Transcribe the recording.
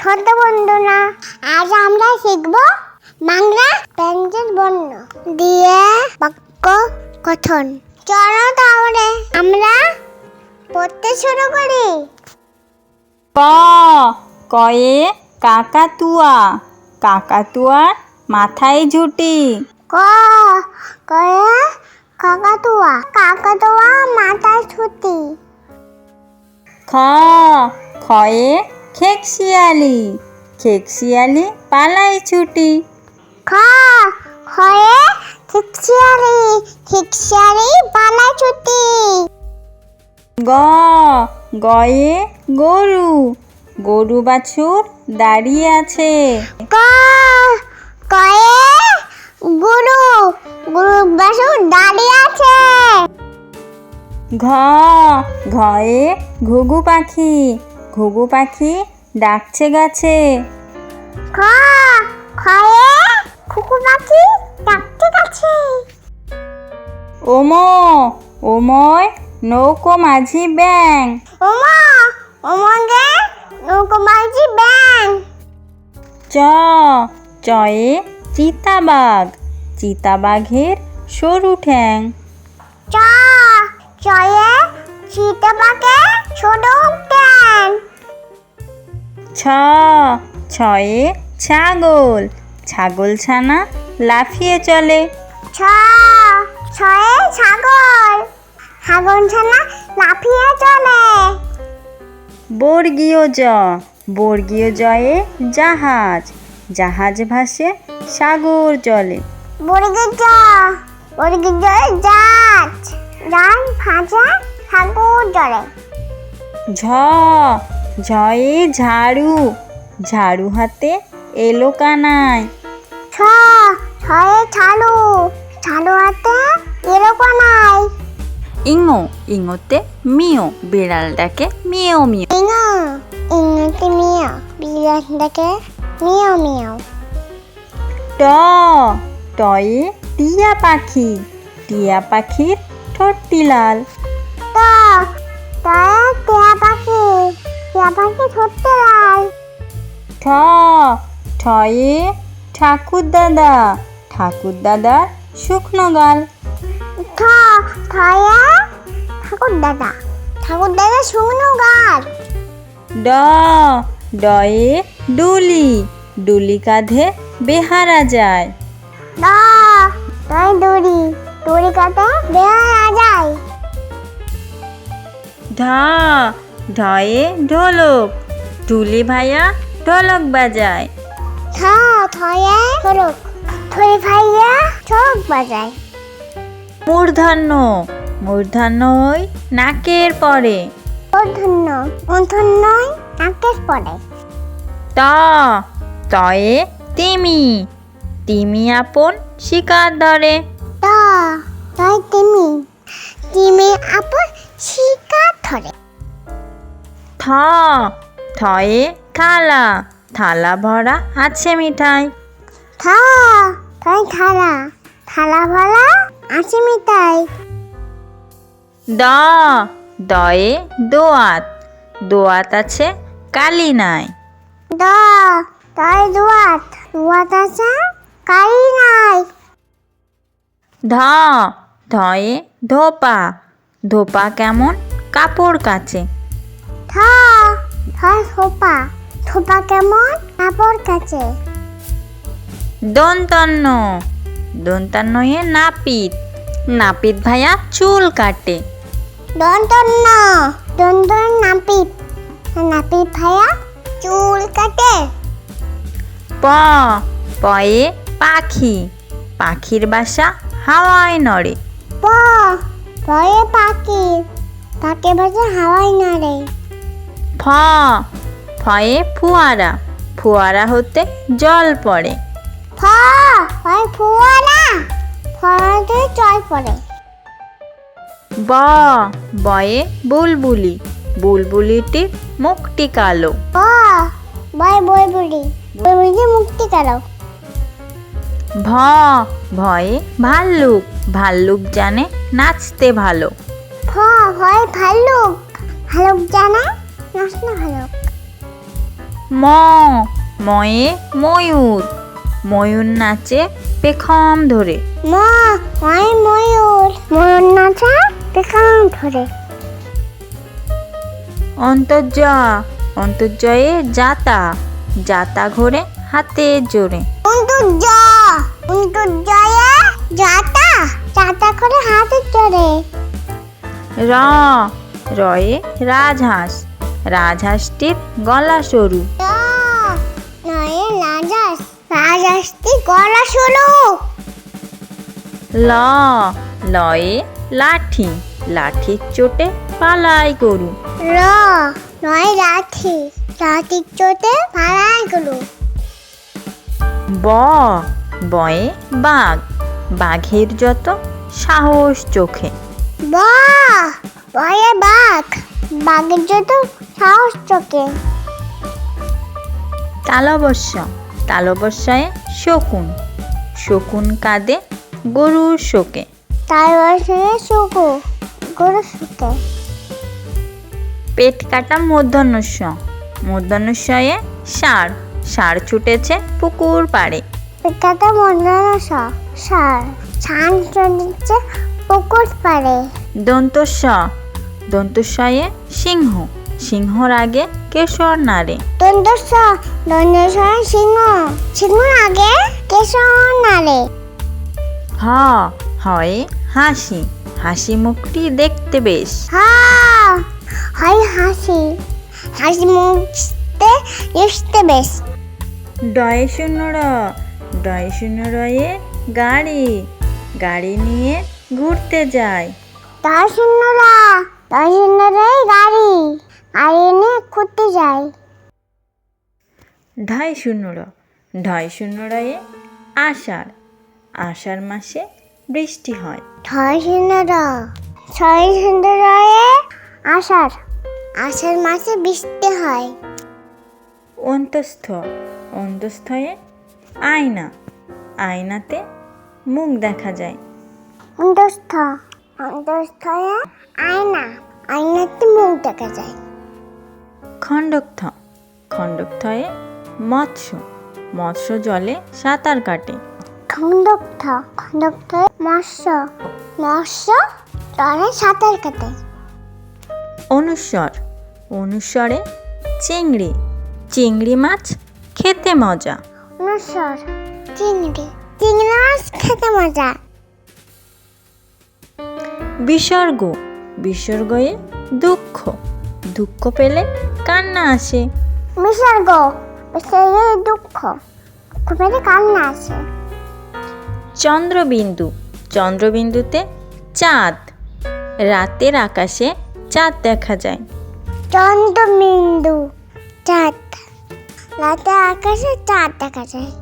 ছোট বন্ধুরা আজ আমরা শিখব বাংলা ব্যঞ্জন বর্ণ দিয়ে বাক্য গঠন চলো তাহলে আমরা পড়তে শুরু করি। ক কয়ে কাকাতুয়া। কাকাতুয়ার মাথায় ঝুটি। ক কয়ে কাকাতুয়া। কাকাতুয়া মাথায় ছুটি। খ খয়ে খেকশিয়ালি খেকশিয়ালি পালাই ছুটি। খ খয়ে ঠিকশিয়ারি ঠিকশিয়ারি পালা ছুটি। গ গয়ে গরু গরু বাছুর দাঁড়িয়ে আছে। ক কয়ে গুরু গুরু বাসু দাঁড়িয়ে আছে। ঘ ঘয়ে ঘুঘু পাখি ঘুঘু পাখি ডাকছে গাছে। খ খয়ে পাখি গেছে। ওমো ওময় নৌকো মাঝি ব্যাং। ওমা ওমগে নৌকো মাঝি ব্যাং। চ চয়ে চিতাবাঘ। চিতাবাঘের সরু ঠ্যাং। চ চয়ে চিতা পাকে ছোট ট্যাং ছ ছয়ে ছাগল। ছাগল ছানা লাফিয়ে চলে। ছ ছয়ে ছাগল। ছাগল ছানা লাফিয়ে চলে। বর্গীয় জ বর্গীয় জয়ে জাহাজ। জাহাজ ভাসে সাগর জলে। বর্গের জ বর্গের জলে জাত জান ভাজা সাগর জলে। ঝ ঝয়ে ঝাড়ু। ঝাড়ু হাতে এলো কানায়। ছ ছয়ে ছালু ছালু হাতে এরকম নাই ইঙো ইঙোতে মিও বিড়াল ডাকে মিও মিও ইঙো ইঙতে মিয়া বিরাট দেখে মিয়াও মিয়াও ট টয়ে টিয়া পাখি। টিয়া পাখির ঠোঁটটি লাল পাখি ধরতে লাল ঠ ঠয়ে ঠাকুর দাদা ঠাকুর দাদার শুকনো গাল। ঠ ঠয়ে ঠাকুর দাদা ঠাকুর দাদা শুকনো গাছ ড ডয়ে ডুলি ডুলি কাঁধে বেহারা যায়। ড তয়ে দড়ি দড়ি কাটে বেহারা যায়। ঢ ঢয়ে ঢোলক। ঢুলি ভাইয়া ঢোলক বাজায়। ঠ ঠয়ে ঠোলক ঠই ভাইয়া চোখ বাজায়। মূর্ধন্য। মূর্ধন্য ওই নাকের পরে। অধন্য অধন্যই নাকের পরে। ত তয়ে তিমি। তিমি আপন শিকার ধরে। ত তয় তিমি। তিমি আপন শিকার ধরে। থ থয়ে থালা থালা ভরা আছে মিঠাই। থ তয় থালা থালা ভালা আছে মিঠাই। দ দয়ে দোয়াত দোয়াত আছে কালি নাই। দ তয় দোয়াত দোয়াত আছে কারি নাই। ধ ধয়ে ধোপা ধোপা কেমন কাপড় কাচে। থ থয় থোপা। থোপা কেমন? কাপড় কাছে। দন্তন্য দন্তান্নয়ে নাপিত। নাপিত ভাইয়া চুল কাটে। দন্তন্য দন্তন নাপিত। নাপিত ভাইয়া চুল কাটে। প। পয়ে পাখি। পাখির বাসা হাওয়ায় নড়ে। প। পরে পাখি। পাখি ভাষা হাওয়াই নাড়ে। ফ। ফয়ে ফুয়ারা। ফুয়ারা হতে জল পড়ে। ফ হয় ফুয়ারা। ফরাতে জল পড়ে। ব বয়ে বুলবুলি। বুলবুলিটির মুখটি কালো। ব বয় বই বুড়ি মুক্তি কালো। ভ ভয়ে ভাল্লুক। ভাল্লুক জানে নাচতে ভালো। ফ হয় ভাল্লুক। ভালুক জানে নাচ না ম ময়ে ময়ূর। ময়ূর নাচে পেখম ধরে। ম হয় ময়ূর। ময়ূর নাচা পেখান ধরে। অন্তর্জা অন্তর্জয়ে যাতা। যাতা ঘোরে হাতে জোরে। অন্তর্জা অন্তর্জয়ে যাতা। যাতা করে হাতে চড়ে র রয়ে রাজহাঁস। রাজহাঁসটির গলা সরু। রাজাসটি গলা শুরু ল লয়ে লাঠি লাঠির চোটে পালাই গরু। র নয় লাঠি লাঠির চোটে পাড়ায় গেল ব বয়ে বাঘ বাঘের যত সাহস চোখে। ব বয়ে বাঘ। বাঘের যত সাহস চোখে। তালবস্যা। তালবস্যায় শকুন। শকুন কাঁদে গরুর শোকে। তার বয়সে শুকু গরু শুকে। পেট কাটা মধ্যাহ্নস্য। মধ্যাহ্নস্বয়ে ষাঁড় ষাঁড় ছুটেছে পুকুর পাড়ে। পিকাতে মন্দানা সার। ছান চলিচ্ছে পুকুর পারে দন্তস্ব দন্তস্বয়ে সিংহ। সিংহর আগে কেশর নারে দন্তস্ব দন্তস্বর সিংহ। সিংহর আগে কেশর নারে হ হয় হাসি। হাসি মুখটি দেখতে বেশ। হয় হাসি। হাসি মুখতে ইসতে বেশ। ডয়ে শূন্য র ডয়ে শূন্য রয়ে গাড়ি। গাড়ি নিয়ে ঘুরতে যায়। তার শূন্যরা তার শূন্যরাই গাড়ি গাড়ি নিয়ে ঘুরতে যায় ঢাই শূন্য র ঢয় শূন্য রয়ে আষাঢ়। আষাঢ় মাসে বৃষ্টি হয়। ছয় শূন্যরা ছয় শূন্যরায় আষাঢ়। আষাঢ় মাসে বৃষ্টি হয়। অন্তস্থ অন্তস্থয়ে আয়না। আয়নাতে মুখ দেখা যায়। অন্তস্থ। অন্তস্থয়ে আয়না আয়নাতে মুখ দেখা যায়। খণ্ডকথ খণ্ডকথয়ে মৎস্য মৎস্য জলে সাঁতার কাটে। খণ্ডক্ষ খণ্ডক্ষ মৎস্য মৎস্য তলে সাঁতার কাটে। অনুস্বর অনুস্বরে চিংড়ি চিংড়ি মাছ খেতে মজা। অনুস্বর চিংড়ি চিংড়ি মাছ খেতে মজা। বিসর্গ। বিসর্গয়ে দুঃখ। দুঃখ পেলে কান্না আসে। বিসর্গ বিসর্গ দুঃখ। খুবই কান্না আসে। চন্দ্রবিন্দু। চন্দ্রবিন্দুতে চাঁদ। রাতের আকাশে চাঁদ দেখা যায়। চন্দ্রবিন্দু চাঁদ। রাতে আকাশে চাঁদ দেখা যায়।